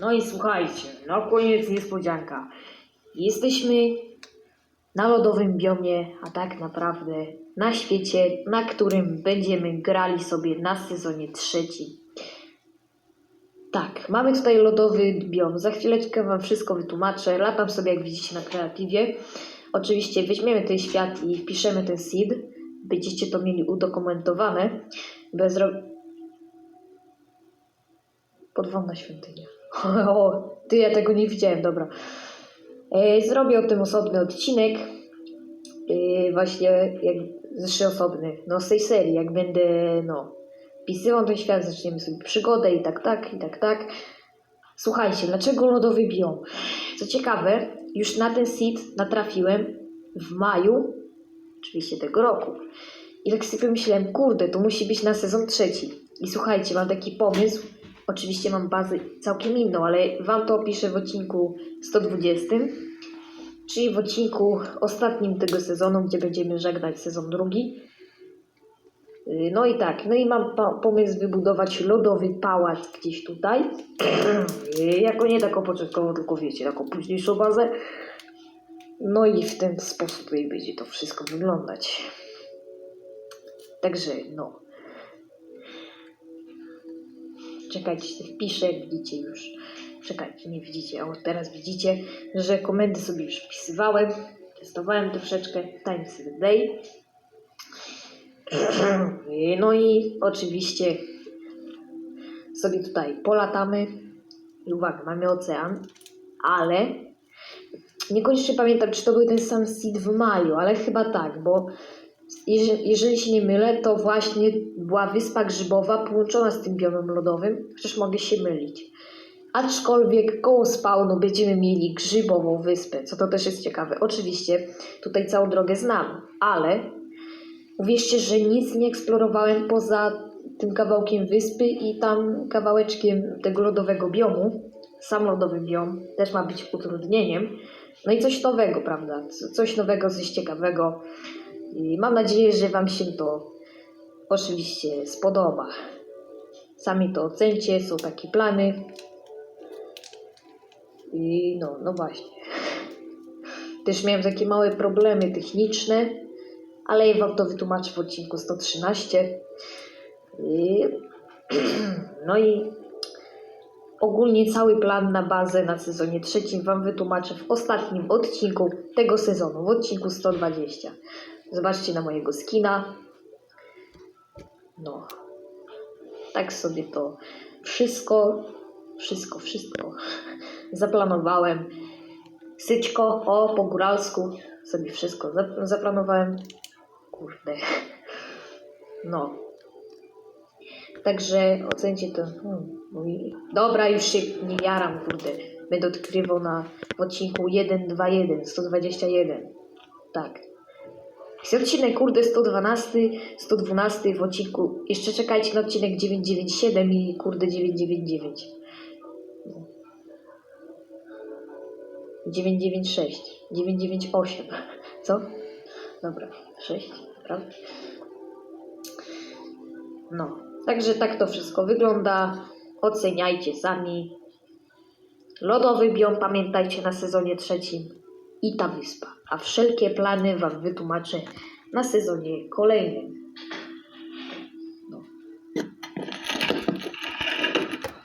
No i słuchajcie, na koniec niespodzianka. Jesteśmy na lodowym biomie, a tak naprawdę na świecie, na którym będziemy grali sobie na sezonie trzecim. Tak, mamy tutaj lodowy biom. Za chwileczkę Wam wszystko wytłumaczę. Latam sobie, jak widzicie, na kreatywie. Oczywiście weźmiemy ten świat i wpiszemy ten seed. Będziecie to mieli udokumentowane. Bez ro... Podwodna świątynia. O, ty, ja tego nie widziałem, dobra. E, zrobię o tym osobny odcinek. E, właśnie, jak, zresztą osobny, no z tej serii, jak będę, no, wpisywał ten świat, zaczniemy sobie przygodę i tak, tak, i tak, tak. Słuchajcie, dlaczego lodowy biom? Co ciekawe, już na ten seed natrafiłem w maju, oczywiście tego roku. I tak sobie pomyślałem, kurde, to musi być na sezon trzeci. I słuchajcie, mam taki pomysł. Oczywiście mam bazę całkiem inną, ale Wam to opiszę w odcinku 120, czyli w odcinku ostatnim tego sezonu, gdzie będziemy żegnać sezon drugi. Yy, No i tak, no i mam pomysł wybudować lodowy pałac gdzieś tutaj. Yy, Jako nie taką początkową, tylko wiecie, taką późniejszą bazę. No i w ten sposób będzie to wszystko wyglądać. Także no. Czekajcie, wpiszę, widzicie już. Czekajcie, nie widzicie, a teraz widzicie, że komendy sobie już wpisywałem. Testowałem troszeczkę. Times a day. No i oczywiście sobie tutaj polatamy. I uwaga, mamy ocean, ale niekoniecznie pamiętam, czy to był ten sam seed w maju, ale chyba tak, bo jeżeli, się nie mylę, to właśnie była wyspa grzybowa połączona z tym biomem lodowym, chociaż mogę się mylić. Aczkolwiek koło spawnu będziemy mieli grzybową wyspę, co to też jest ciekawe. Oczywiście tutaj całą drogę znam, ale uwierzcie, że nic nie eksplorowałem poza tym kawałkiem wyspy i tam kawałeczkiem tego lodowego biomu. Sam lodowy biom też ma być utrudnieniem. No i coś nowego, prawda? Co- Coś nowego, coś ciekawego. I mam nadzieję, że Wam się to oczywiście spodoba. Sami to ocencie, są takie plany. I no, no właśnie. Też miałem takie małe problemy techniczne, ale ja Wam to wytłumaczę w odcinku 113. I, no i ogólnie cały plan na bazę na sezonie trzecim Wam wytłumaczę w ostatnim odcinku tego sezonu, w odcinku 120. Zobaczcie na mojego skina. No. Tak sobie to wszystko, wszystko, wszystko zaplanowałem. Syćko, o, po góralsku sobie wszystko zap- zaplanowałem. Kurde. No. Także ocencie to. Hmm, Dobra, już się nie jaram, kurde. Będę odkrywał na odcinku 121, 121. Tak. Jest odcinek, kurde, 112, 112 w odcinku. Jeszcze czekajcie na odcinek 997 i kurde 999. 996, 998. Co? Dobra, 6, prawda? No, także tak to wszystko wygląda. Oceniajcie sami. Lodowy biom, pamiętajcie na sezonie trzecim i ta wyspa. A wszelkie plany Wam wytłumaczę na sezonie kolejnym.